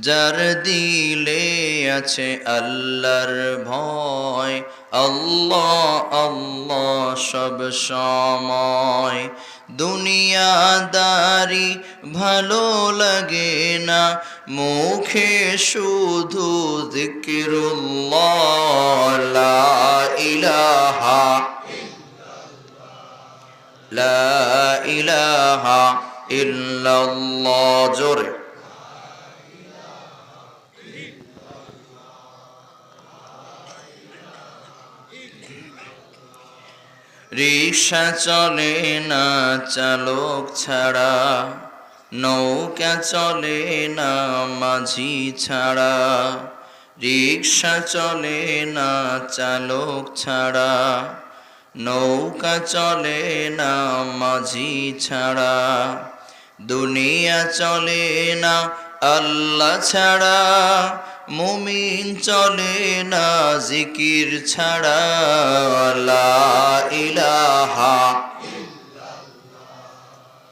যার দিলে আছে আল্লাহর ভয়। আল্লাহ আল্লাহ সব সময়। দুনিয়াদারি ভালো লাগে না, মুখে শুধু জিকিরুল্লাহ ইলাহা লা ইলাহা ইল্লাল্লাহ, জোরে। রিক্সা চলে না, চালক ছাড়া। নৌকা চলে না, মাঝি ছাড়া। রিক্সা চলে না, চালক ছাড়া। নৌকা চলে না, মাঝি ছাড়া। দুনিয়া চলে না, আল্লাহ ছাড়া। মুমিন চলে না, জিকির ছাড়া। লা ইলাহা